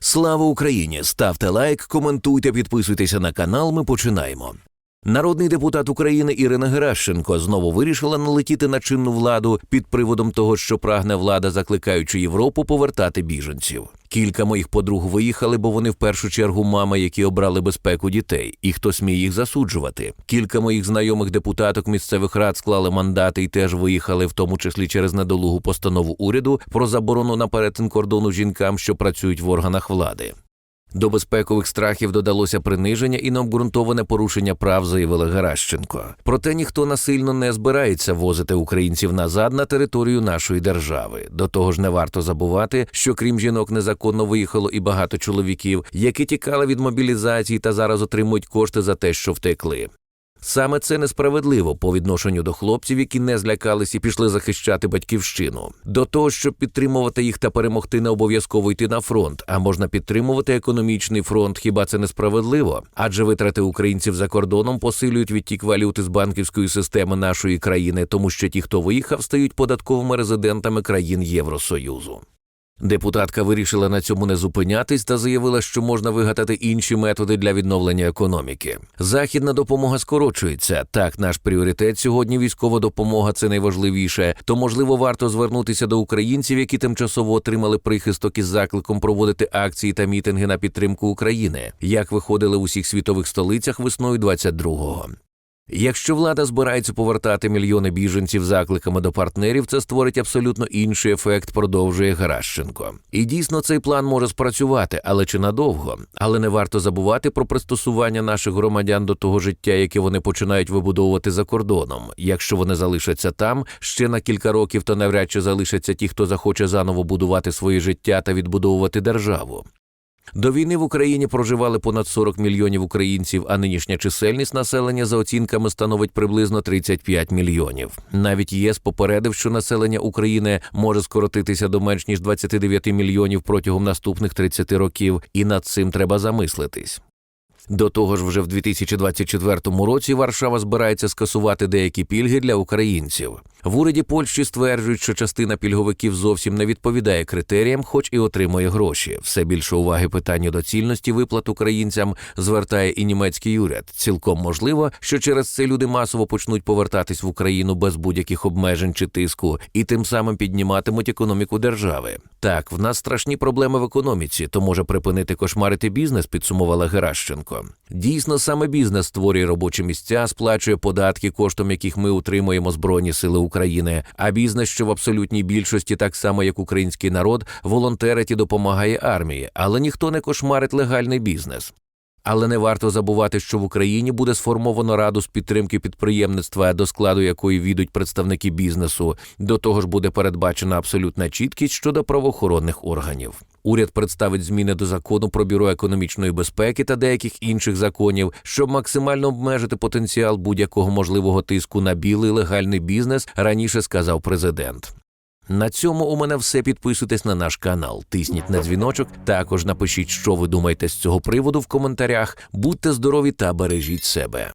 Слава Україні! Ставте лайк, коментуйте, підписуйтеся на канал. Ми починаємо. Народний депутат України Ірина Геращенко знову вирішила налетіти на чинну владу під приводом того, що прагне влада, закликаючи Європу повертати біженців. Кілька моїх подруг виїхали, бо вони в першу чергу мами, які обрали безпеку дітей, і хто сміє їх засуджувати. Кілька моїх знайомих депутаток місцевих рад склали мандати і теж виїхали, в тому числі через недолугу постанову уряду про заборону на перетин кордону жінкам, що працюють в органах влади. До безпекових страхів додалося приниження і необґрунтоване порушення прав, заявила Геращенко. Проте ніхто насильно не збирається возити українців назад на територію нашої держави. До того ж, не варто забувати, що крім жінок незаконно виїхало і багато чоловіків, які тікали від мобілізації та зараз отримують кошти за те, що втекли. Саме це несправедливо по відношенню до хлопців, які не злякались і пішли захищати батьківщину. До того, щоб підтримувати їх та перемогти, не обов'язково йти на фронт, а можна підтримувати економічний фронт. Хіба це несправедливо? Адже витрати українців за кордоном посилюють відтік валюти з банківської системи нашої країни, тому що ті, хто виїхав, стають податковими резидентами країн Євросоюзу. Депутатка вирішила на цьому не зупинятись та заявила, що можна вигадати інші методи для відновлення економіки. Західна допомога скорочується. Так, наш пріоритет сьогодні військова допомога це найважливіше. То можливо варто звернутися до українців, які тимчасово отримали прихисток із закликом проводити акції та мітинги на підтримку України, як виходили в усіх світових столицях весною 22-го. Якщо влада збирається повертати мільйони біженців закликами до партнерів, це створить абсолютно інший ефект, продовжує Геращенко. І дійсно цей план може спрацювати, але чи надовго? Але не варто забувати про пристосування наших громадян до того життя, яке вони починають вибудовувати за кордоном. Якщо вони залишаться там ще на кілька років, то навряд чи залишаться ті, хто захоче заново будувати своє життя та відбудовувати державу. До війни в Україні проживали понад 40 мільйонів українців, а нинішня чисельність населення за оцінками становить приблизно 35 мільйонів. Навіть ЄС попередив, що населення України може скоротитися до менш ніж 29 мільйонів протягом наступних 30 років, і над цим треба замислитись. До того ж, вже в 2024 році Варшава збирається скасувати деякі пільги для українців. В уряді Польщі стверджують, що частина пільговиків зовсім не відповідає критеріям, хоч і отримує гроші. Все більше уваги питанню доцільності виплат українцям звертає і німецький уряд. Цілком можливо, що через це люди масово почнуть повертатись в Україну без будь-яких обмежень чи тиску, і тим самим підніматимуть економіку держави. Так, в нас страшні проблеми в економіці, то може припинити кошмарити бізнес, підсумувала Геращенко. Дійсно, саме бізнес створює робочі місця, сплачує податки, коштом яких ми утримуємо збройні сили. А бізнес, що в абсолютній більшості, так само як український народ, волонтерить і допомагає армії, але ніхто не кошмарить легальний бізнес. Але не варто забувати, що в Україні буде сформовано раду з підтримки підприємництва, до складу якої війдуть представники бізнесу. До того ж буде передбачена абсолютна чіткість щодо правоохоронних органів. Уряд представить зміни до закону про бюро економічної безпеки та деяких інших законів, щоб максимально обмежити потенціал будь-якого можливого тиску на білий легальний бізнес. Раніше сказав президент. На цьому у мене все. Підписуйтесь на наш канал, тисніть на дзвіночок. Також напишіть, що ви думаєте з цього приводу в коментарях. Будьте здорові та бережіть себе.